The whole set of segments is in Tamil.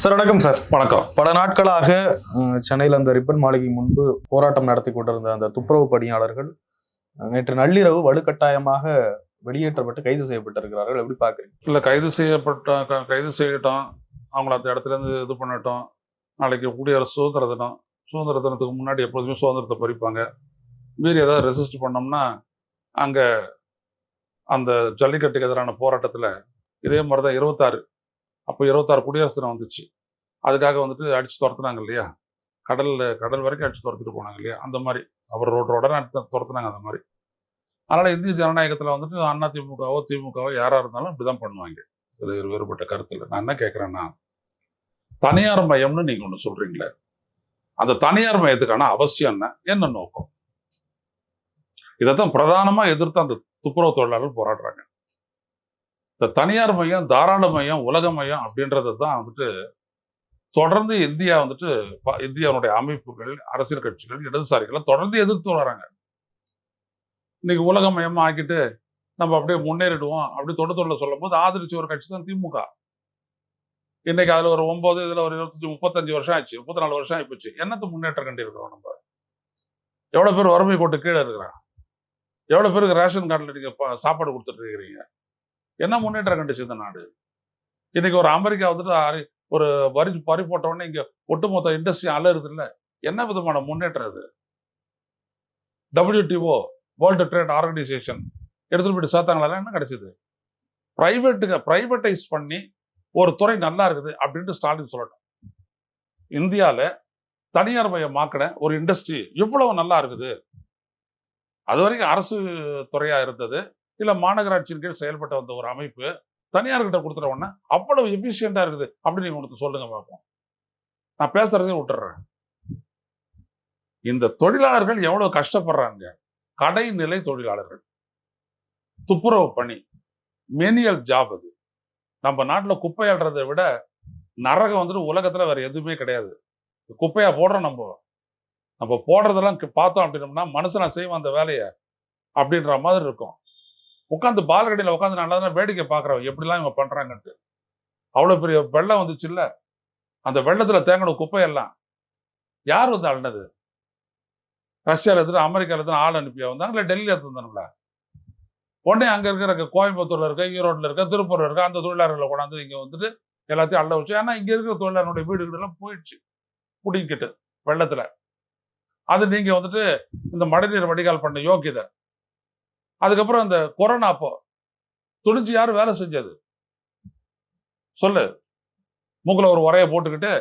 சார் வணக்கம் சார். வணக்கம் பல நாட்களாக சென்னையில் அந்த ரிப்பன் மாளிகை முன்பு போராட்டம் நடத்தி கொண்டிருந்த அந்த துப்புரவு பணியாளர்கள் நேற்று நள்ளிரவு வலுக்கட்டாயமாக வெளியேற்றப்பட்டு கைது செய்யப்பட்டிருக்கிறார்கள். எப்படி பார்க்குறீங்க? இல்லை கைது செய்யப்பட்ட க- கைது செய்யட்டும். அவங்கள அந்த இடத்துல இருந்து இது பண்ணட்டும். நாளைக்கு குடியரசு சுதந்திர தினம். சுதந்திர தினத்துக்கு முன்னாடி எப்போதுமே சுதந்திரத்தை பறிப்பாங்க. மீறி ஏதாவது ரெசிஸ்ட் பண்ணோம்னா அங்கே அந்த ஜல்லிக்கட்டுக்கு எதிரான போராட்டத்தில் இதே மாதிரி தான் இருபத்தாறு அப்போ இருபத்தாறு குடியரசு தினம் வந்துச்சு. அதுக்காக வந்துட்டு அடிச்சு துரத்துனாங்க இல்லையா? கடலில் கடல் வரைக்கும் அடிச்சு துரத்திட்டு போனாங்க இல்லையா? அந்த மாதிரி. அவர் ரோடு ரோட துரத்துனாங்க அந்த மாதிரி. அதனால் இந்திய ஜனநாயகத்தில் வந்துட்டு அண்ணா திமுகவோ திமுகவோ யாராக இருந்தாலும் இப்படி தான் பண்ணுவாங்க. இது வேறுபட்ட கருத்தில். நான் என்ன கேட்குறேன்னா தனியார் மையம்னு நீங்கள் ஒன்று சொல்கிறீங்களே அந்த தனியார் மையத்துக்கான அவசியம் என்ன? என்ன நோக்கம்? இதைத்தான் பிரதானமாக எதிர்த்து அந்த துப்புரவு தொழிலாளர்கள் போராடுறாங்க. இந்த தனியார் மையம் தாராள மையம் உலக மையம் அப்படின்றத தான் வந்துட்டு தொடர்ந்து இந்தியா வந்துட்டு இந்தியாவுடைய அமைப்புகள் அரசியல் கட்சிகள் இடதுசாரிகளை தொடர்ந்து எதிர்த்து வராங்க. இன்னைக்கு உலக மயமா ஆக்கிட்டு நம்ம அப்படியே முன்னேறிடுவோம் அப்படி தொட சொல்லும் போது ஆதரிச்சு ஒரு கட்சி தான் திமுக. இன்னைக்கு அதுல ஒரு ஒன்பது இதுல ஒரு இருபத்தஞ்சு முப்பத்தஞ்சு வருஷம் ஆச்சு முப்பத்தி நாலு வருஷம் ஆயிப்போச்சு என்னத்து முன்னேற்றம் கண்டிருக்கிறோம் நம்ம? எவ்வளவு பேர் வறுமை கோட்டு கீழே இருக்கிறான் எவ்வளவு பேருக்கு ரேஷன் கார்டில் நீங்க சாப்பாடு கொடுத்துட்டு இருக்கிறீங்க? என்ன முன்னேற்றம் கண்டுச்சு இந்த நாடு? இன்னைக்கு ஒரு அமெரிக்கா வந்துட்டு ஒரு வரி பறி போட்ட உடனே ஒட்டுமொத்த இண்டஸ்ட்ரி அலருது இல்லை என்ன விதமான முன்னேற்றம் இது? டபிள்யூடிஓ வேர்ல்டு ட்ரேட் ஆர்கனைசேஷன் எடுத்துகிட்டு போயிட்டு சேர்த்தாங்களா? என்ன கிடைச்சிது? ப்ரைவேட்டுங்க ப்ரைவேட்டைஸ் பண்ணி ஒரு துறை நல்லா இருக்குது அப்படின்ட்டு ஸ்டாலின் சொல்லட்டும். இந்தியாவில் தனியார் மயமாக்கின ஒரு இண்டஸ்ட்ரி இவ்வளவு நல்லா இருக்குது. அது வரைக்கும் அரசு துறையா இருந்தது. இல்ல மாநகராட்சியின் கீழ் செயல்பட்டு வந்த ஒரு அமைப்பு தனியார்கிட்ட கொடுத்துட்ட உடனே அவ்வளவு எஃபிஷியண்டாக இருக்குது அப்படின்னு நீங்க உனக்கு சொல்லுங்க பார்ப்போம் நான் பேசுறதையும் விட்டுறேன். இந்த தொழிலாளர்கள் எவ்வளவு கஷ்டப்படுறாங்க? கடைநிலை தொழிலாளர்கள். துப்புரவு பணி. மெனியல் ஜாப் அது. நம்ம நாட்டில் குப்பை அள்ளுறதை விட நரகம் வந்துட்டு உலகத்துல வேற எதுவுமே கிடையாது. குப்பையா போடுறோம் நம்ம. நம்ம போடுறதெல்லாம் பார்த்தோம் அப்படின்னோம்னா மனுஷனா செய்வோம் அந்த வேலையை அப்படின்ற மாதிரி இருக்கும். உட்காந்து பால்கடியில் உட்காந்து நல்லா தான் வேடிக்கை பார்க்குறோம் எப்படிலாம் இவங்க பண்றாங்கன்ட்டு. அவ்வளோ பெரிய வெள்ளம் வந்துச்சுல்ல? அந்த வெள்ளத்துல தேங்கின குப்பையெல்லாம் யார் வந்து அழுனது ரஷ்யாவில் இருந்து அமெரிக்காவில் இருந்து ஆள் அனுப்பி வந்தாங்க இல்லை டெல்லியில இருந்து வந்தாங்களா உடனே அங்கே இருக்கிற கோயம்புத்தூர்ல இருக்க ஈரோட்ல இருக்க திருப்பூர்ல இருக்க அந்த தொழிலாளர்களை கொண்டாந்து இங்கே வந்துட்டு எல்லாத்தையும் அள்ள வச்சு ஏன்னா இங்கே இருக்கிற தொழிலாளர்களுடைய வீடுகளெல்லாம் போயிடுச்சு. குடிக்கிட்டு வெள்ளத்தில். அது நீங்கள் வந்துட்டு இந்த மழைநீர் வடிகால் பண்ண யோக்கியதை அதுக்கப்புறம் அந்த கொரோனா அப்போ துணிச்சு யாரும் வேலை செஞ்சது? சொல்லு. மூக்குல ஒரு உரையை போட்டுக்கிட்டு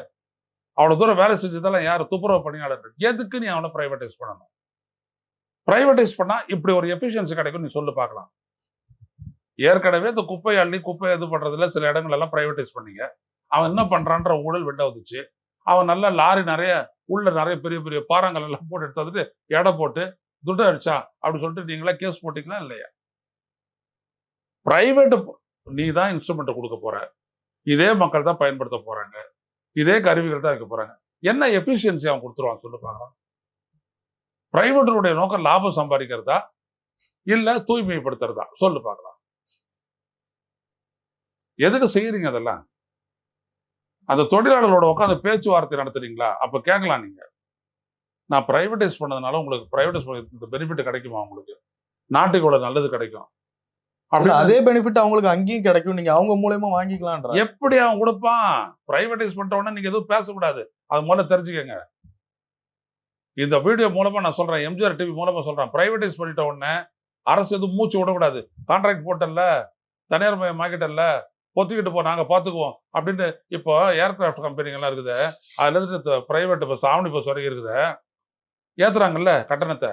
அவ்வளோ தூரம் வேலை செஞ்சதெல்லாம் யார்? துப்புரவு பணியாளர். எதுக்கு நீ அவனை ப்ரைவேட்டைஸ் பண்ணணும்? ப்ரைவேட்டைஸ் பண்ணா இப்படி ஒரு எஃபிஷியன்சி கிடைக்கும் நீ சொல்லு பார்க்கலாம். ஏற்கனவே இந்த குப்பை அள்ளி குப்பை இது பண்றதுல சில இடங்கள் எல்லாம் ப்ரைவேட்டைஸ் பண்ணீங்க. அவன் என்ன பண்றான்ற ஊழல் வெளில வந்துச்சு. அவன் நல்லா லாரி நிறைய உள்ள நிறைய பெரிய பெரிய பாறாங்கள் எல்லாம் போட்டு எடுத்து வந்துட்டு எடை போட்டு துட்டை அடிச்சா அப்படி சொல்லிட்டு நீங்களா கேஸ் போட்டீங்களா இல்லையா? பிரைவேட் நீ தான் இன்ஸ்ட்ருமெண்ட் கொடுக்க போற. இதே மக்கள் தான் பயன்படுத்த போறாங்க. இதே கருவிகள் தான் வைக்க போறாங்க. என்ன எஃபிஷியன்சி அவன் கொடுத்துருவான் சொல்லு பார்க்கலாம். பிரைவேட்டருடைய நோக்கம் லாபம் சம்பாதிக்கிறதா? இல்ல தூய்மைப்படுத்துறதா? சொல்லு பார்க்கலாம். எதுக்கு செய்யறீங்க அதெல்லாம்? அந்த தொழிலாளர்களோட உட்காந்து பேச்சுவார்த்தை நடத்துறீங்களா? அப்ப கேட்கலாம் நீங்க. நான் பிரைவேடைஸ் பண்ணதுனால உங்களுக்கு பிரைவேடைஸ் இந்த பெனிஃபிட் கிடைக்குமா உங்களுக்கு? நாட்டுக்கு இவ்வளவு நல்லது கிடைக்கும். அப்படி அதே பெனிஃபிட் அவங்களுக்கு அங்கேயும் கிடைக்கும். நீங்க அவங்க மூலயமா வாங்கிக்கலாம்ன்ற. எப்படி அவன் கொடுப்பான்? பிரைவேடைஸ் பண்ணிட்ட உடனே நீங்க எதுவும் பேசக்கூடாது. அது முதல்ல தெரிஞ்சுக்கங்க. இந்த வீடியோ மூலமா நான் சொல்றேன். எம்ஜிஆர் டிவி மூலமா சொல்றேன். பிரைவேடைஸ் பண்ணிட்ட உடனே அரசு எதுவும் மூச்சு விடக்கூடாது. கான்ட்ராக்ட் போட்டல தனியார் மயம் ஆக்கிட்டல பொத்திக்கிட்டு போ நாங்க பாத்துக்குவோம். அப்படின்னு இப்போ ஏர்கிராஃப்ட் கம்பெனிங்கெல்லாம் இருக்குது. அதுல இருந்து பிரைவேட் பஸ் ஆம்னி பஸ் வரைக்கும் இருக்குது. ஏத்துறாங்கல்ல கட்டணத்தை?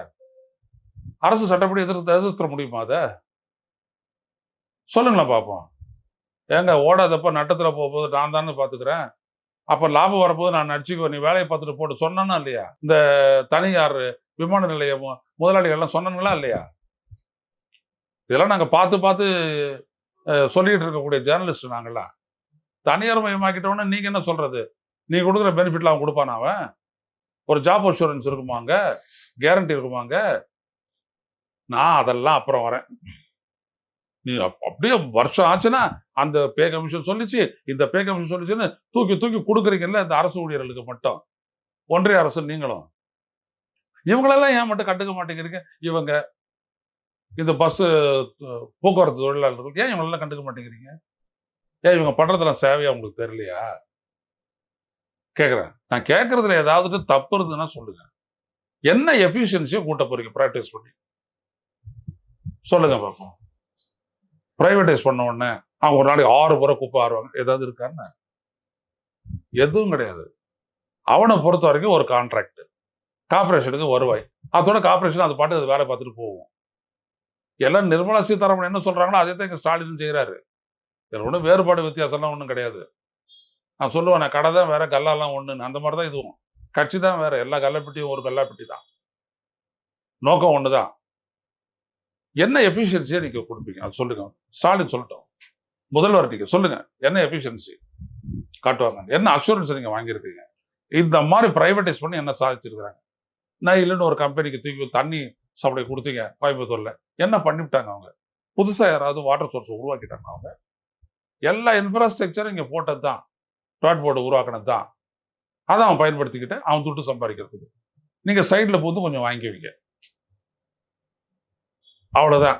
அரசு சட்டப்படி எதிர்த்து எதிர்த்துற முடியுமா அதை? சொல்லுங்களேன் பார்ப்போம் ஏங்க ஓடாதப்ப நட்டத்தில் போகும்போது நான் தானே பார்த்துக்கிறேன் அப்போ லாபம் வரப்போது நான் நடிச்சுக்கோ நீ வேலையை பார்த்துட்டு போட்டு சொன்னா இல்லையா? இந்த தனியார் விமான நிலைய முதலாளிகள்லாம் முதலாளிகள் எல்லாம் சொன்னாங்களா இல்லையா? இதெல்லாம் நாங்கள் பார்த்து பார்த்து அஹ், சொல்லிட்டு இருக்கக்கூடிய ஜேர்னலிஸ்ட் நாங்களாம் தனியார் மயமாக்கிட்டோன்னே நீங்கள் என்ன சொல்றது? நீ கொடுக்குற பெனிஃபிட்லாம் அவன் கொடுப்பானா அவன்? ஒரு ஜாப் அஷூரன்ஸ் இருக்குமாங்க? கேரண்டி இருக்குமாங்க? நான் அதெல்லாம் அப்புறம் வரேன். நீ அப்படியே வருஷம் ஆச்சுன்னா அந்த பே கமிஷன் சொல்லிச்சு இந்த பே கமிஷன் சொல்லிச்சுன்னு தூக்கி தூக்கி கொடுக்குறீங்கல்ல இந்த அரசு ஊழியர்களுக்கு மட்டும். ஒன்றிய அரசு நீங்களும். இவங்களெல்லாம் ஏன் மட்டும் கண்டுக்க மாட்டேங்கிறீங்க? இவங்க இந்த பஸ்ஸு போக்குவரத்து தொழிலாளர்கள் ஏன் இவங்களெல்லாம் கண்டுக்க மாட்டேங்கிறீங்க? ஏன் இவங்க பண்ணுறதுலாம் சேவையா உங்களுக்கு தெரியலையா? கேட்குறேன் நான் கேட்கறதுல ஏதாவது தப்பு இருந்ததுன்னா சொல்லுங்க. என்ன எஃபிஷியன்சியை கூட்ட போறீங்க? ப்ராக்டிஸ் பண்ணி. சொல்லுங்க பார்ப்போம் ப்ரைவேடைஸ் பண்ண உடனே அவங்க ஒரு நாளைக்கு ஆறு முறை குப்பை ஆறுவாங்க. ஏதாவது இருக்கான்னு எதுவும் கிடையாது. அவனை பொறுத்த வரைக்கும் ஒரு கான்ட்ராக்ட் கார்பரேஷனுக்கு வருவாய். அதோட கார்பரேஷன் அது பாட்டு அது வேலை பார்த்துட்டு போகும். எல்லாம் நிர்மலா சீதாராமன் என்ன சொல்றாங்களோ அதே தான் இங்கே ஸ்டாலின் செய்கிறாரு இதில் ஒன்றும் வேறுபாடு வித்தியாசம்லாம் ஒன்றும் கிடையாது. நான் சொல்லுவேன் நான் கடை தான் வேற கல்லாலாம் ஒன்றுன்னு அந்த மாதிரி தான் இதுவும் கட்சி தான் வேற எல்லா கல்லப்பட்டியும் ஒரு கல்லாப்பட்டி தான். நோக்கம் ஒண்ணுதான். என்ன எஃபிஷியன்சியை நீங்க கொடுப்பீங்க? அது சொல்லுங்க. ஸ்டாலின் சொல்லட்டும். முதல்வர் நீங்கள் சொல்லுங்க. என்ன எஃபிஷியன்சி காட்டுவாங்க. என்ன அஷூரன்ஸ் நீங்க வாங்கியிருக்கீங்க? இந்த மாதிரி ப்ரைவேட்டைஸ் பண்ணி என்ன சாதிச்சிருக்கிறாங்க? நான் இல்லைன்னு ஒரு கம்பெனிக்கு தூக்கி தண்ணி சப்ளை கொடுத்தீங்க கோயம்புத்தூர்ல. என்ன பண்ணிவிட்டாங்க அவங்க? புதுசா யாராவது வாட்டர் சோர்ஸ் உருவாக்கிட்டாங்க அவங்க? எல்லா இன்ஃப்ராஸ்ட்ரக்சரும் இங்கே போட்டது தான் டாட் போர்டு உருவாக்கினது தான். அதை அவன் பயன்படுத்திக்கிட்டு அவன் துட்டு சம்பாதிக்கிறதுக்கு. நீங்க சைட்ல போந்து கொஞ்சம் வாங்கிக்குவீங்க. அவ்வளவுதான்.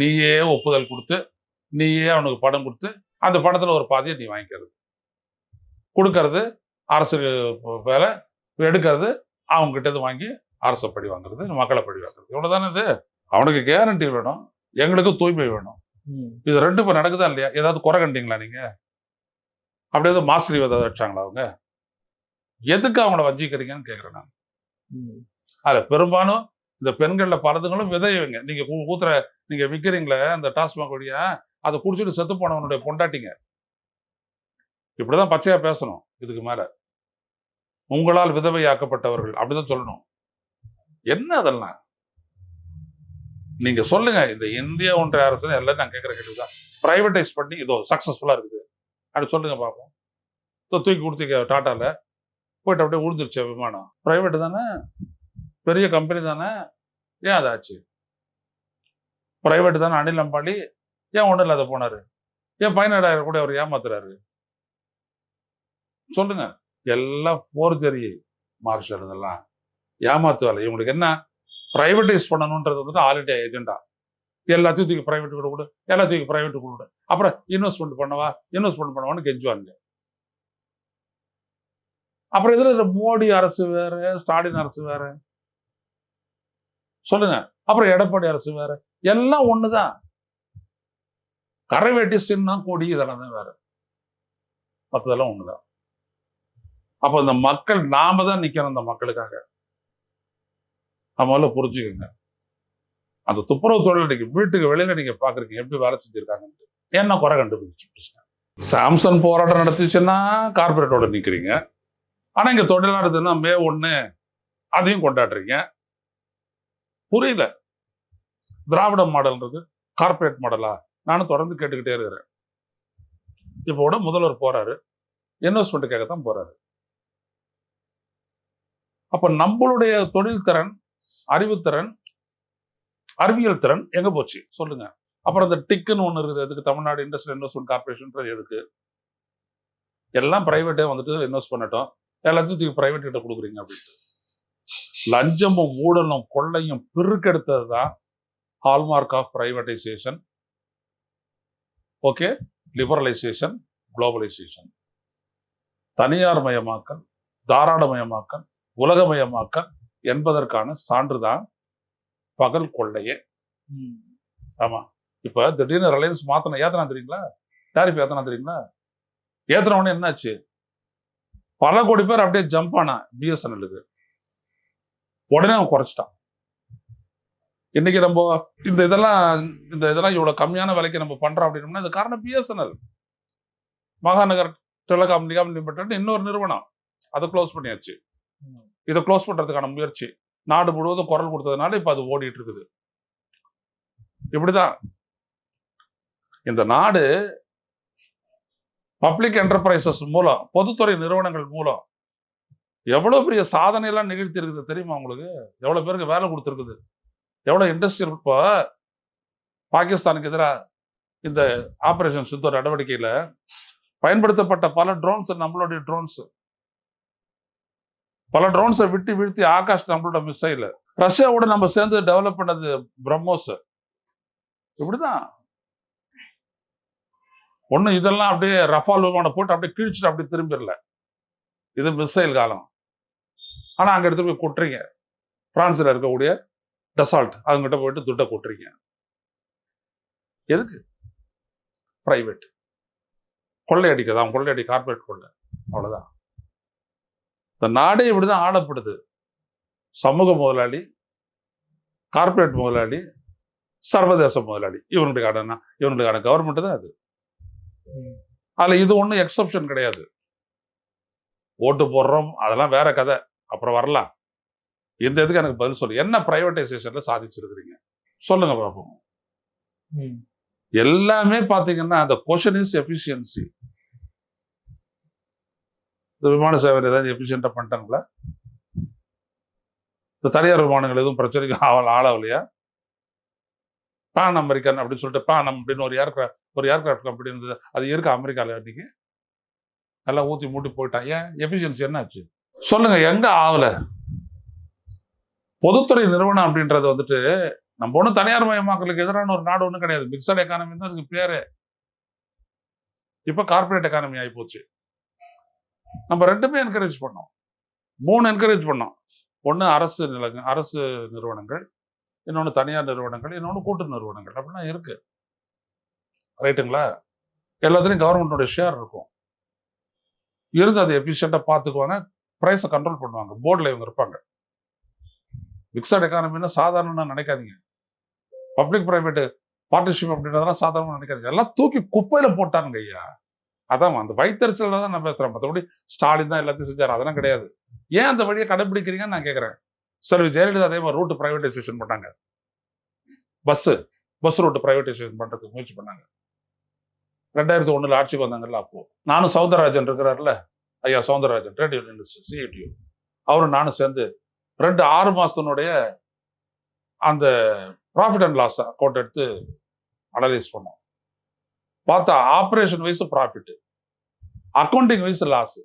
நீயே ஒப்புதல் கொடுத்து நீயே அவனுக்கு பணம் கொடுத்து அந்த பணத்துல ஒரு பாதியை நீ வாங்கிக்கிறது. கொடுக்கறது அரசு வேலை எடுக்கிறது அவங்க கிட்ட இருந்து வாங்கி அரசை படி வாங்குறது மக்களை படி வாங்குறது. இவ்வளவுதானே இது? அவனுக்கு கேரண்டி வேணும். எங்களுக்கு தூய்மை வேணும். இது ரெண்டு இப்போ நடக்குதா இல்லையா? ஏதாவது குறை கண்டீங்களா நீங்க? அப்படியே ஏதாவது மாஸ்டர் ஏதாவது வச்சாங்களா அவங்க? எதுக்கு அவங்கள வஞ்சிக்கிறீங்கன்னு கேட்குறேன் நான். அதில் பெரும்பாலும் இந்த பெண்கள்ல பலதுங்களும் விதையவங்க. நீங்க ஊ- ஊத்துற நீங்க விற்கிறீங்களே அந்த டாஸ்மாக் வழியா அதை குடிச்சிட்டு செத்து போனவனுடைய பொண்டாட்டிங்க. இப்படிதான் பச்சையா பேசணும் இதுக்கு மேல. உங்களால் விதவையாக்கப்பட்டவர்கள் அப்படிதான் சொல்லணும். என்ன அதெல்லாம்? நீங்க சொல்லுங்க இந்த இந்திய ஒன்றிய அரசு எல்லாம் நான் கேட்கிற கேள்விதான். பிரைவேடைஸ் பண்ணி இதோ சக்சஸ்ஃபுல்லா இருக்குது. அப்படி சொல்லுங்க பார்ப்போம் தூக்கி கொடுத்தீங்க டாட்டால. போயிட்டு அப்படியே விழுந்துருச்சு விமானம். பிரைவேட் தானே? பெரிய கம்பெனி தானே? ஏன் அதாச்சு? ப்ரைவேட் பிரைவேட் தானே? அனில் அம்பாடி ஏன் ஒன்றும் இல்லாத போனாரு? ஏன் பதினேழாயிரம் கூட அவர் ஏமாத்துறாரு? சொல்லுங்க. எல்லாம் ஃபோர்ஜரி மார்ஷல் இதெல்லாம். ஏமாத்து வேலை இவங்களுக்கு என்ன? ப்ரைவேட்டைஸ் பண்ணணுன்றது வந்துட்டு ஆல் இண்டியா ஏஜெண்டா எல்லாத்தையும் தூக்கி பிரைவேட் கூட கொடு எல்லாத்தையும் தூக்கி கூட கொடு. அப்புறம் இன்வெஸ்ட்மெண்ட் பண்ணவா? இன்வெஸ்ட்மெண்ட் பண்ணவான்னு கெஞ்சுவாங்க அப்புறம் இதுல இந்த மோடி அரசு வேற ஸ்டாலின் அரசு வேற. சொல்லுங்க. அப்புறம் எடப்பாடி அரசு வேற. எல்லாம் ஒண்ணுதான். கரைவேட்டி சின்னம் கொடி இதெல்லாம் தான் வேற. மற்றதெல்லாம் ஒண்ணுதான். அப்போ இந்த மக்கள் நாம தான் நிக்கணும் இந்த மக்களுக்காக. நம்மளால புரிஞ்சுக்கோங்க. அந்த துப்புரவு தொழில் இன்னைக்கு வீட்டுக்கு வெளியில நீங்க பாக்குறீங்க எப்படி வேலை செஞ்சுருக்காங்கன்ட்டு. என்ன குறை கண்டுபிடிச்சு சாம்சங் போராட்டம் நடத்துச்சுன்னா கார்பரேட்டோட நிற்கிறீங்க ஆனா இங்க தொழிலாளர்னா மே ஒன்று அதையும் கொண்டாடுறீங்க. புரியல. திராவிட மாடல்ன்றது கார்பரேட் மாடலா நானும் தொடர்ந்து கேட்டுக்கிட்டே இருக்கிறேன். இப்போ கூட முதல்வர் போறாரு. கேட்க தான் போறாரு. அப்ப நம்மளுடைய தொழில் திறன் அறிவுத்திறன் அறிவியல் திறன் எங்க போச்சு? சொல்லுங்க. அப்புறம் இந்த டிக்குன்னு ஒன்று இருக்குது. அதுக்கு தமிழ்நாடு இண்டஸ்ட்ரியல் இன்வெஸ்ட்மெண்ட் கார்பரேஷன்ன்றது எதுக்கு? எல்லாம் பிரைவேட்டே வந்துட்டு இன்வெஸ்ட் பண்ணட்டும். எல்லாத்தையும் தூக்கி பிரைவேட் கிட்ட கொடுக்குறீங்க அப்படின்ட்டு. லஞ்சமும் ஊழலும் கொள்ளையும் பிறுக்கெடுத்தது தான் hallmark of privatisation okay liberalisation globalisation தனியார் மயமாக்கல் தாராளமயமாக்கல் உலகமயமாக்கல் என்பதற்கான சான்றுதான் பகல் கொள்ளையே. ஆமா. இப்ப திடீர்னு ரிலையன்ஸ் மாத்தணும் ஏத்தனா தெரியுங்களா? டாரிஃப் ஏத்தனா தெரியுங்களா? ஏத்தன உடனே என்னாச்சு? பல கோடி பேர் அப்படியே ஜம்ப் ஆனா பிஎஸ்என்எல்லுக்கு உடனே அவன் குறைச்சிட்டான். இன்னைக்கு நம்ம இந்த இதெல்லாம் இந்த இதெல்லாம் இவ்வளவு கம்மியான விலைக்கு நம்ம பண்றோம் அப்படின்னோம்னா இது காரணம் BSNL Mahanagar telecom Nigam limited இன்னொரு நிறுவனம் அதை க்ளோஸ் பண்ணியாச்சு. இதை க்ளோஸ் பண்றதுக்கான முயற்சி. நாடு முழுவதும் குரல் கொடுத்ததுனால இப்ப அது ஓடிட்டு இருக்குது இப்படிதான். இந்த நாடு பப்ளிக் என்டர்பிரைசஸ் மூலம் பொதுத்துறை நிறுவனங்கள் மூலம் எவ்வளவு பெரிய சாதனை எல்லாம் நிகழ்த்தி இருக்குது தெரியுமா உங்களுக்கு? எவ்வளவு பேருக்கு வேலை கொடுத்துருக்குது? எவ்வளவு இண்டஸ்ட்ரியல் இப்போ பாகிஸ்தானுக்கு எதிராக இந்த ஆபரேஷன் சித்தூர் நடவடிக்கையில் பயன்படுத்தப்பட்ட பல ட்ரோன்ஸ் நம்மளுடைய ட்ரோன்ஸ் பல ட்ரோன்ஸை விட்டு வீழ்த்தி ஆகாஷ் நம்மளோட மிசைல் ரஷ்யாவோட நம்ம சேர்ந்து டெவலப் பண்ணது பிரம்மோஸ். இப்படிதான். ஒண்ணு இதெல்லாம் அப்படியே ரஃபால் விமானம் போட்டு அப்படியே கிழிச்சிட்டு அப்படியே திரும்பிடல. இது மிசைல் காலம். ஆனா அங்க எடுத்து போய் கொட்டுறீங்க. பிரான்ஸில் இருக்கக்கூடிய டெசால்ட் அவங்ககிட்ட போயிட்டு துட்டை கொட்டுறீங்க. எதுக்கு? ப்ரைவேட் கொள்ளையடிக்கிறது? அவன் கொள்ளையடி கார்பரேட் கொள்ளை. அவ்வளோதான் இந்த நாடே இப்படிதான் ஆளப்படுது சமூக முதலாளி கார்ப்பரேட் முதலாளி சர்வதேச முதலாளி. இவனுடைய இவனுடைய கவர்மெண்ட் தான் அது. அதுல இது ஒண்ணும் எக்ஸப்ஷன் கிடையாது. ஓட்டு போடுறோம் அதெல்லாம் வேற கதை. அப்புறம் வரலாம். இந்த இதுக்கு எனக்கு பதில் சொல்லு. என்ன பிரைவேடைசேஷன்ல சாதிச்சிருக்கிறீங்க? சொல்லுங்க பாப்போம். ம். எல்லாமே பாத்தீங்கன்னா அந்த கொஷன் இஸ் எஃபிஷியன்சி இந்த விமான சேவை ஏதாவது எஃபிஷியண்டா பண்ணிட்டாங்களா இந்த தனியார் விமானங்கள் எதுவும் பிரச்சனைக்கு ஆவல் ஆளாவலையா பான் அமெரிக்கன் அப்படின்னு சொல்லிட்டு பான் அப்படின்னு ஒரு ஏர்கிராஃப்ட் ஒரு ஏர்கிராஃப்ட் கம்பெனி இருந்தது. அது இருக்கு அமெரிக்கால இன்னைக்கு? நல்லா ஊற்றி மூட்டி போயிட்டான். ஏன்? எஃபிஷியன்சி என்ன ஆச்சு? சொல்லுங்க எங்க ஆகல? பொதுத்துறை நிறுவனம் அப்படின்றது வந்துட்டு நம்ம ஒன்றும் தனியார் மயமாக்கலுக்கு எதிரான ஒரு நாடு ஒன்றும் கிடையாது. மிக்சட் எக்கானமி தான் அதுக்கு பேரு. இப்போ கார்ப்பரேட் எக்கானமி ஆகி போச்சு. நம்ம ரெண்டுமே என்கரேஜ் பண்ணோம். மூணு என்கரேஜ் பண்ணோம். ஒன்று அரசு நிலங்க அரசு நிறுவனங்கள் இன்னொன்று தனியார் நிறுவனங்கள் இன்னொன்று கூட்டு நிறுவனங்கள். அப்படிலாம் இருக்கு. ரைட்டுங்களா எல்லாத்துலேயும் கவர்மெண்ட்டோட ஷேர் இருக்கும். இருந்து அதை எஃபிஷியண்டாக பார்த்துக்குவாங்க. ப்ரைஸை கண்ட்ரோல் பண்ணுவாங்க. போர்டில் இவங்க இருப்பாங்க. மிக்சட் எக்கானமின்னா சாதாரண நினைக்காதீங்க. பப்ளிக் ப்ரைவேட்டு பார்ட்னர்ஷிப் அப்படின்றதெல்லாம் சாதாரணமாக நினைக்காதீங்க. எல்லாம் தூக்கி குப்பையில் போட்டானுங்க ஐயா. அதான் அந்த வயிற்றுச்சல தான் நான் பேசுகிறேன் மற்றபடி ஸ்டாலின் தான் எல்லாத்தையும் செஞ்சார். அதெல்லாம் கிடையாது. ஏன் அந்த வழியை கடைபிடிக்கிறீங்கன்னு நான் கேட்குறேன் சரி ஜெயலலிதா அதே மாதிரி ரூட்டு ப்ரைவேட்டைசேஷன் பண்ணாங்க. பஸ்ஸு பஸ் ரூட்டு ப்ரைவேட்டைசேஷன் பண்ணுறதுக்கு முயற்சி பண்ணாங்க. ரெண்டாயிரத்தி ஒன்றில் ஆட்சிக்கு வந்தாங்கல்ல அப்போது நானும் சவுந்தரராஜன் இருக்கிறார்ல. ஐயா சவுந்தரராஜன் ட்ரேட் யூனியன் சிஐடியூ அவரும் நானும் சேர்ந்து ரெண்டு ஆறு மாசத்தினுடைய அந்த ப்ராஃபிட் அண்ட் லாஸ் அக்கௌண்ட் எடுத்து அனலைஸ் பண்ணோம். பார்த்தா operation wise profit accounting wise loss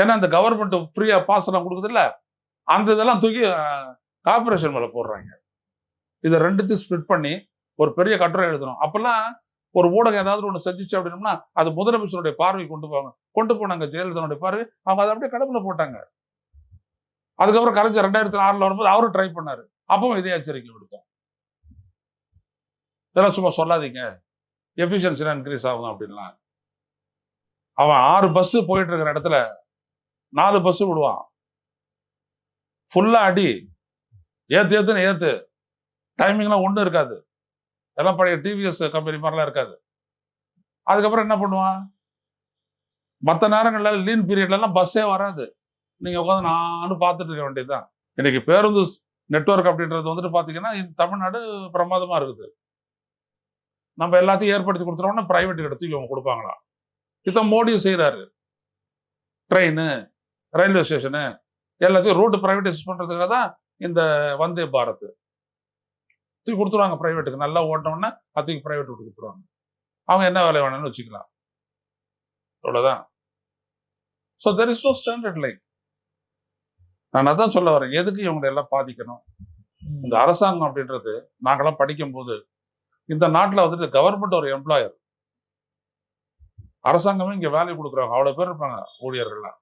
ஏன்னா இந்த கவர்மெண்ட் ஃப்ரீயா பாஸ் எல்லாம் கொடுக்குதுல்ல அந்த இதெல்லாம் தூக்கி கார்பரேஷன் மேலே போடுறாங்க. இதை ரெண்டுத்தையும் ஸ்ப்ளிட் பண்ணி ஒரு பெரிய கட்டுரை எழுதணும். அப்போல்லாம் ஒரு ஊடகம் ஏதாவது ஒன்று செஞ்சிச்சு அப்படின்னம்னா அது முதலமைச்சருடைய பார்வை கொண்டு போவாங்க. கொண்டு போனாங்க ஜெயலலிதாவுடைய பார்வை. அவங்க அதை அப்படியே கடவுள போட்டாங்க. அதுக்கப்புறம் கலைஞர் ரெண்டாயிரத்தி ஆறுல வரும்போது அவரும் ட்ரை பண்ணார். அப்பவும் இதே எச்சரிக்கை கொடுத்தோம். இதெல்லாம் சும்மா சொல்லாதீங்க. எஃபிஷியன்சிலாம் இன்க்ரீஸ் ஆகும் அப்படின்லாம். அவன் ஆறு பஸ் போயிட்டு இருக்கிற இடத்துல நாலு பஸ் விடுவான். ஃபுல்லா அடி. ஏத்து ஏத்துன்னு ஏத்து. டைமிங்லாம் ஒன்றும் இருக்காது. எல்லாம் பழைய டிவிஎஸ் கம்பெனி மாதிரிலாம் இருக்காது. அதுக்கப்புறம் என்ன பண்ணுவான்? மற்ற நேரங்கள்ல லீன் பீரியட்லலாம் பஸ்ஸே வராது. நீங்கள் உட்காந்து நானும் பார்த்துட்டு இருக்க வேண்டியதுதான். இன்னைக்கு பேருந்து நெட்வொர்க் அப்படின்றது வந்துட்டு பார்த்தீங்கன்னா இந்த தமிழ்நாடு பிரமாதமா இருக்குது. நம்ம எல்லாத்தையும் ஏற்படுத்தி கொடுத்துட்டோம்னா ப்ரைவேட் எடுத்து இவங்க கொடுப்பாங்களா இதுதான் மோடியும் செய்கிறாரு ட்ரெயின் ரயில்வே ஸ்டேஷனு எல்லாத்தையும் ரூட் ப்ரைவேட்டைஸ் பண்ணுறதுக்காக தான் இந்த வந்தே பாரத். தூக்கி கொடுத்துருவாங்க ப்ரைவேட்டுக்கு நல்லா ஓட்டணும்னா அதுக்கு ப்ரைவேட் விட்டு கொடுத்துருவாங்க அவங்க என்ன வேலை வேணும்னு வச்சுக்கலாம். அவ்வளோதான் so there is no standard like நான் அதான் சொல்ல வரேன். எதுக்கு இவங்களை எல்லாம் பாதிக்கணும்? இந்த அரசாங்கம் அப்படின்றது நாங்களாம் படிக்கும்போது இந்த நாட்டில் வந்துட்டு கவர்மெண்ட் ஒரு எம்ப்ளாயர் அரசாங்கமே இங்க வேலை கொடுக்குறாங்க. அவ்வளோ பேர் இருப்பாங்க ஊழியர்கள்லாம்.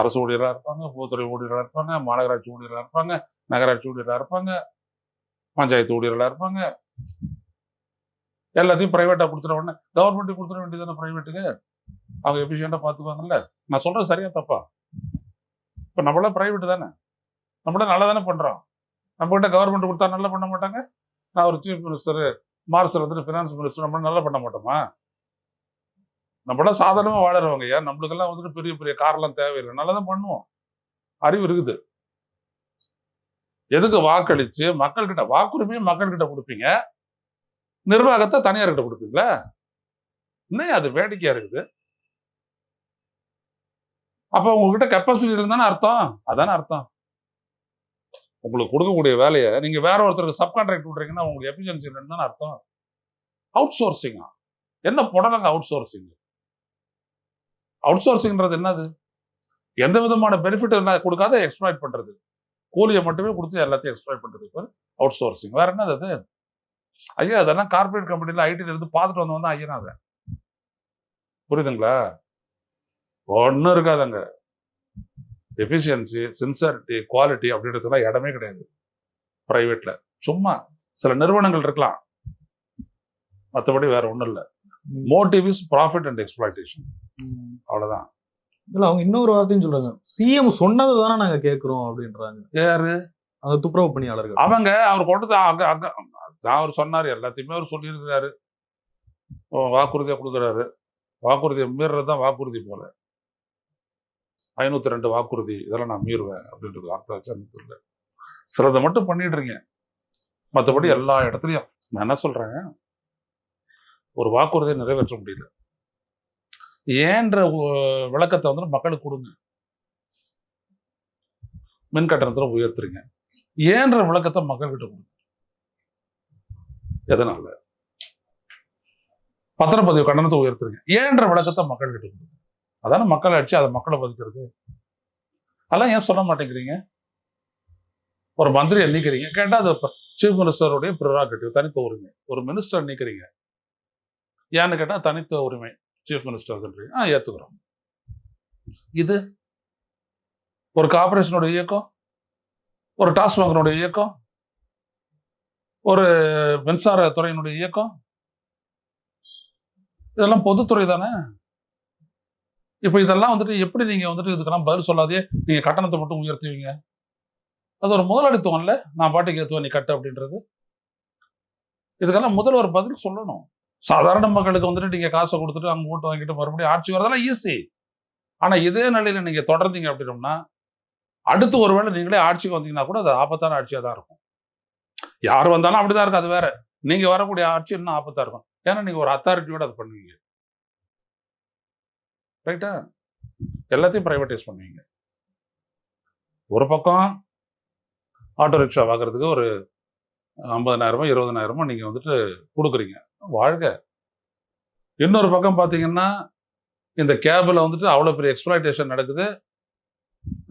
அரசு ஊழியராக இருப்பாங்க பொதுத்துறை ஊழியராக இருப்பாங்க மாநகராட்சி ஊழியராக இருப்பாங்க நகராட்சி ஊழியராக இருப்பாங்க பஞ்சாயத்து ஊழியர்களாக இருப்பாங்க. எல்லாத்தையும் ப்ரைவேட்டாக கொடுத்துட உடனே கவர்மெண்ட்டுக்கு கொடுத்துட வேண்டியதானே ப்ரைவேட்டுக்கு அவங்க எஃபிஷியண்டாக பார்த்துக்குவாங்கல்ல நான் சொல்றது சரியா தப்பா? இப்போ நம்மளாம் ப்ரைவேட்டு தானே? நம்மளாம் நல்லா தானே பண்ணுறோம் நம்மகிட்ட கவர்மெண்ட் கொடுத்தா நல்லா பண்ண மாட்டாங்க? நான் ஒரு சீஃப் மினிஸ்டர் மார்சல் வந்துட்டு ஃபினான்ஸ் மினிஸ்டர் நம்ம நல்லா பண்ண மாட்டோமா? நம்மளாம் சாதாரணமாக வாழறவங்க ஐயா. நம்மளுக்கெல்லாம் வந்துட்டு பெரிய பெரிய கார்லாம் தேவையில்லை. நல்லா தான் பண்ணுவோம். அறிவு இருக்குது. எதுக்கு வாக்களிச்சு? மக்கள்கிட்ட வாக்குரிமையை மக்கள்கிட்ட கொடுப்பீங்க. நிர்வாகத்தை தனியார்கிட்ட கொடுப்பீங்களா? இன்னும் அது வேடிக்கையா இருக்குது. அப்போ உங்ககிட்ட கெப்பாசிட்டி இருந்தானே அர்த்தம்? அதானே அர்த்தம். உங்களுக்கு கொடுக்கக்கூடிய வேலையை நீங்க வேற ஒருத்தருக்கு சப்கான்ட்ராக்ட் விட்றீங்கன்னா உங்களுக்கு எஃபிஷியன்சி இல்லைன்னு தானே அர்த்தம். அவுட் சோர்சிங்கா என்ன புடலங்க அவுட் சோர்சிங் அவுட் சோர்சிங்ன்றது என்னது? எந்த விதமான பெனிஃபிட் என்ன கொடுக்காத எக்ஸ்ப்ளாய்ட் பண்ணுறது கூலியை மட்டுமே கொடுத்து எல்லாத்தையும் எக்ஸ்ப்ளாய்ட் பண்ணுறது பேர் அவுட் சோர்சிங் வேற என்னது அது? ஐயா அதெல்லாம் கார்பரேட் கம்பெனியில் ஐடியில் இருந்து பார்த்துட்டு வந்தவன் தான் ஐயனா அதை புரியுதுங்களா? ஒன்றும் இருக்காதுங்க. எஃபிஷியன்சி சின்சாரிட்டி குவாலிட்டி அப்படின்றதுலாம் இடமே கிடையாது. ப்ரைவேட்டில் சும்மா சில நிறுவனங்கள் இருக்கலாம். மற்றபடி வேற ஒன்றும் இல்லை. Motive is profit and exploitation ம். அவ்வளவுதான். இதுல அவங்க இன்னொரு வார்த்தையும் சொல்றாங்க. சிஎம் சொன்னதை தானே நாங்க கேட்கிறோம் அப்படின்றாங்க. யாரு? அந்த துப்புரவு பணியாளர்கள். அவங்க அவர் கொண்டு அங்க அங்க அவர் சொன்னாரு. எல்லாத்தையுமே அவர் சொல்லியிருக்கிறாரு. ஓ, வாக்குறுதியா கொடுக்குறாரு. வாக்குறுதியை மீறுறது தான் வாக்குறுதி போல. ஐநூத்தி ரெண்டு வாக்குறுதி இதெல்லாம் நான் மீறுவேன் அப்படின்றது அர்த்தம் வச்சு சிலதை மட்டும் பண்ணிட்டு இருக்கீங்க. மற்றபடி எல்லா இடத்துலையும். நான் என்ன சொல்றேன்? ஒரு வாக்குறுதியை நிறைவேற்ற முடியல. ஏன்ற விளக்கத்தை வந்து மக்களுக்கு கொடுங்க. மின் கட்டணத்தில் உயர்த்துறீங்க. ஏன்ற விளக்கத்தை மக்கள்கிட்ட கொடுங்க. எதனால? பத்திரப்பதிவு கட்டணத்தை உயர்த்துறீங்க. ஏன்ற விளக்கத்தை மக்கள்கிட்ட கொடுங்க. அதான மக்கள் அடிச்சு அதை மக்களை பதிக்கிறது. அதெல்லாம் ஏன் சொல்ல மாட்டேங்கிறீங்க? ஒரு மந்திரியை நீக்கிறீங்க. கேட்டால் அது சீஃப் மினிஸ்டருடைய ப்ரிராகட்டிவ் தனித்த உரிமை. ஒரு மினிஸ்டர் நீக்கிறீங்க. ஏன்னு கேட்டால் தனித்துவ உரிமை. சீஃப் மினிஸ்டர்ன்றீங்க ஆ ஏற்றுக்கிறோம் இது ஒரு கார்பரேஷனோட இயக்கம் ஒரு டாஸ்மாகனுடைய இயக்கம் ஒரு மின்சார துறையினுடைய இயக்கம். இதெல்லாம் பொதுத்துறை தானே? இப்போ இதெல்லாம் வந்துட்டு எப்படி நீங்கள் வந்துட்டு இதுக்கெல்லாம் பதில் சொல்லாதே நீங்கள் கட்டணத்தை மட்டும் உயர்த்துவீங்க? அது ஒரு முதலாளித்துவம் இல்லை? நான் பாட்டுக்கு ஏற்றுவேன் நீ கட்டு அப்படின்றது. இதுக்கெல்லாம் முதல்வர் பதில் சொல்லணும். சாதாரண மக்களுக்கு வந்துட்டு நீங்க காசை கொடுத்துட்டு அங்க ஓட்டு வாங்கிட்டு மறுபடியும் ஆட்சி வரதெல்லாம் ஈஸி ஆனா இதே நிலையில நீங்க தொடர்ந்தீங்க அப்படின்னோம்னா அடுத்து ஒருவேளை நீங்களே ஆட்சிக்கு வந்தீங்கன்னா கூட அது ஆபத்தான ஆட்சியா தான் இருக்கும். யார் வந்தாலும் அப்படிதான் இருக்கும் அது வேற. நீங்க வரக்கூடிய ஆட்சி இன்னும் ஆபத்தா இருக்கும். ஏன்னா நீங்க ஒரு அத்தாரிட்டியோட அது பண்ணுவீங்க. ரைட்டா எல்லாத்தையும் பிரைவேடைஸ் பண்ணுவீங்க. ஒரு பக்கம் ஆட்டோ ரிக்ஷா வாங்குறதுக்கு ஒரு ஐம்பதனாயிரமோ இருபதனாயிரமோ நீங்கள் வந்துட்டு கொடுக்குறீங்க. வாழ்க. இன்னொரு பக்கம் பார்த்தீங்கன்னா இந்த கேபில் வந்துட்டு அவ்வளோ பெரிய எக்ஸ்பிளாய்டேஷன் நடக்குது.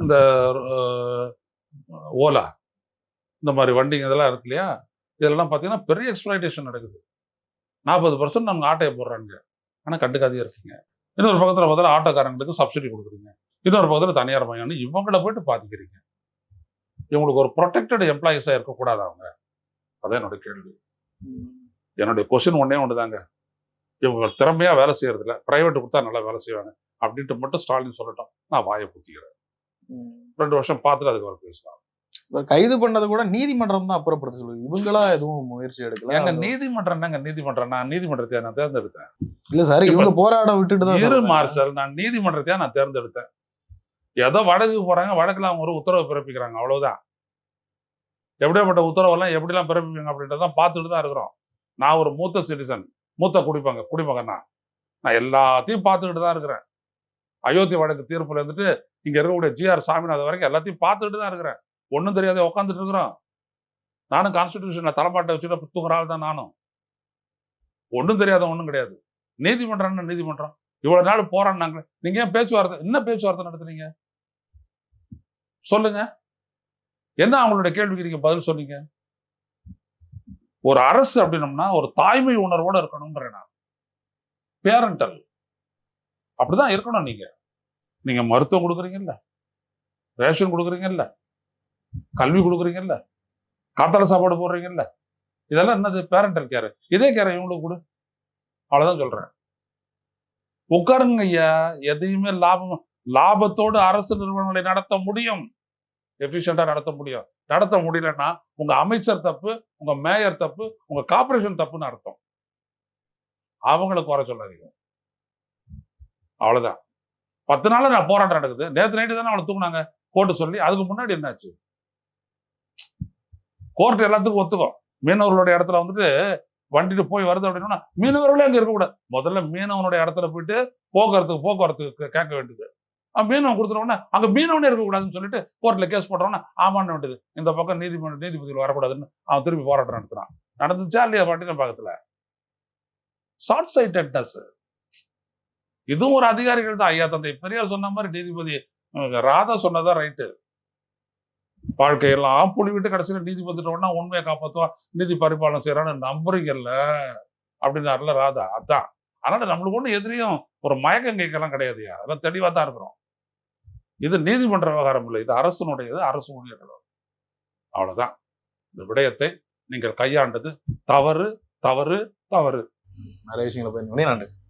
இந்த ஓலா இந்த மாதிரி வண்டிங்க இதெல்லாம் இருக்கு இல்லையா? இதெல்லாம் பார்த்தீங்கன்னா பெரிய எக்ஸ்பிளாய்டேஷன் நடக்குது. நாற்பது பர்சன்ட் நம்ம ஆட்டையை போடுறாங்க ஆனால் கண்டுக்காதே இருக்கீங்க. இன்னொரு பக்கத்தில் பார்த்தா ஆட்டோக்காரங்களுக்கு சப்சிடி கொடுக்குறீங்க. இன்னொரு பக்கத்தில் தனியார் மையம்னு இவங்கள போயிட்டு பாதிக்கிறீங்க. இவங்களுக்கு ஒரு ப்ரொடெக்டட் எம்ப்ளாயிஸாக இருக்கக்கூடாது அவங்க. அதான் என்னோட கேள்வி. என்னுடைய கொஸ்டின் ஒன்னே ஒன்று தாங்க இவங்க திறமையா வேலை செய்யறதில்ல. பிரைவேட் கொடுத்தா நல்லா வேலை செய்வாங்க. அப்படின்ட்டு மட்டும் ஸ்டாலின் சொல்லட்டும். நான் வாயை புத்திக்கிறேன். ரெண்டு வருஷம் பார்த்துட்டு அதுக்கு ஒரு பேசலாம் கைது பண்ணதை கூட நீதிமன்றம் தான் அப்புறப்படுத்த சொல்லுது. இவங்களா எதுவும் முயற்சி எடுக்கல? எங்க நீதிமன்றம் என்னங்க நீதிமன்றம் நான் நீதிமன்றத்தை நான் தேர்ந்தெடுத்தேன். இல்ல சார் இவங்க போராட விட்டுட்டு தான் இரு. மார்ஷல் நான் நீதிமன்றத்தையா நான் தேர்ந்தெடுத்தேன். ஏதோ வடக்குக்கு போறாங்க வடக்குல அவங்க ஒரு உத்தரவு பிறப்பிக்கிறாங்க. அவ்வளவுதான். எப்படியாப்பட்ட உத்தரவெல்லாம் எப்படிலாம் பிறப்பிப்பாங்க அப்படின்றதான் பார்த்துட்டு தான் இருக்கிறோம். நான் ஒரு மூத்த சிட்டிசன் மூத்த குடிப்பாங்க குடிமகன்? நான் நான் எல்லாத்தையும் பார்த்துக்கிட்டு தான் இருக்கிறேன். அயோத்தி வழக்கு தீர்ப்புல இருந்துட்டு இங்க இருக்கக்கூடிய ஜிஆர் சாமிநாதன் வரைக்கும் எல்லாத்தையும் பார்த்துக்கிட்டு தான் இருக்கிறேன். ஒன்றும் தெரியாத உட்காந்துட்டு இருக்கிறோம். நானும் கான்ஸ்டிடியூஷன்ல தலைப்பாட்டை வச்சுட்டு தூங்குற ஆள் தான் நானும். ஒன்றும் தெரியாத ஒன்றும் கிடையாது. நீதிமன்றம் என்ன நீதிமன்றம்? இவ்வளவு நாள் போராடினாங்க நீங்க ஏன் பேச்சுவார்த்தை என்ன பேச்சுவார்த்தை நடத்துறீங்க சொல்லுங்க. என்ன அவங்களுடைய கேள்விக்கு நீங்க பதில் சொன்னீங்க? ஒரு அரசு அப்படின்னம்னா ஒரு தாய்மை உணர்வோட இருக்கணுங்கிற நான். பேரண்டல் அப்படிதான் இருக்கணும் நீங்க. நீங்க மருத்துவம் கொடுக்குறீங்கல்ல. ரேஷன் கொடுக்குறீங்கல்ல. கல்வி கொடுக்குறீங்கல்ல. காத்தால சாப்பாடு போடுறீங்கல்ல. இதெல்லாம் என்னது? பேரண்டல் கேர் இதே கேர் இவங்களுக்கு கொடு. அவ்வளவுதான் சொல்றேன். உட்காருங்க ஐயா எதையுமே லாபம் லாபத்தோடு அரசு நிறுவனங்களை நடத்த முடியும். எஃபிஷியண்டாக நடத்த முடியும். நடத்த முடியலன்னா உங்க அமைச்சர் தப்பு உங்க மேயர் தப்பு உங்க கார்பரேஷன் தப்புன்னு அர்த்தம். அவங்கள குறை சொல்லாதீங்க. அவ்வளவுதான். பத்து நாள் நான் போராட்டம் நடக்குது. நேற்று நைட்டு தானே அவளை தூக்குனாங்க. கோர்ட்டு சொல்லி அதுக்கு முன்னாடி என்னாச்சு? கோர்ட் எல்லாத்துக்கும் ஒத்துக்கும். மீனவர்களுடைய இடத்துல வந்துட்டு வண்டிட்டு போய் வருது அப்படின்னா மீனவர்களே அங்கே இருக்கக்கூடாது. முதல்ல மீனவனுடைய இடத்துல போயிட்டு போக்குவரத்துக்கு போக்குவரத்துக்கு கேட்க வேண்டியது. அவன் மீனவன் கொடுத்துட்டோம்னா அங்கே மீனவனே இருக்கக்கூடாதுன்னு சொல்லிட்டு கோர்ட்டில் கேஸ் போடுறோன்னா ஆமான்னு வேண்டியது இந்த பக்கம் நீதிமன்ற நீதிபதிகள் வரக்கூடாதுன்னு அவன் திருப்பி போராட்டம் நடத்துறான். நடந்துச்சா இல்லையா பாட்டின பக்கத்துல ஷார்ட் சைட்டட்னஸ் இதுவும் ஒரு அதிகாரிகள் தான். ஐயா தந்தை பெரியார் சொன்ன மாதிரி நீதிபதி ராதா சொன்னதான் ரைட்டு வாழ்க்கையெல்லாம் புலி விட்டு கடைசியில் நீதிபதிட்டோம்னா உண்மையை காப்பாற்றுவா நீதி பரிபாலனை செய்யறான்னு நம்புறீங்கல்ல? அப்படின்னாருல ராதா. அதான். அதனால நம்மளுக்கு ஒன்றும் எதிரியும் ஒரு மயக்கம் கேட்கலாம் கிடையாதுயா அதெல்லாம் தெளிவாக தான் இருக்கிறோம். இது நீதிமன்ற விவகாரம் இல்லை. இது அரசனுடையது அரசு ஊழியர்கள் அவ்வளவுதான். இந்த விடயத்தை நீங்கள் கையாண்டது தவறு தவறு தவறு. நிறைய விஷயங்களை பயன்படுத்தி நன்றி சார்.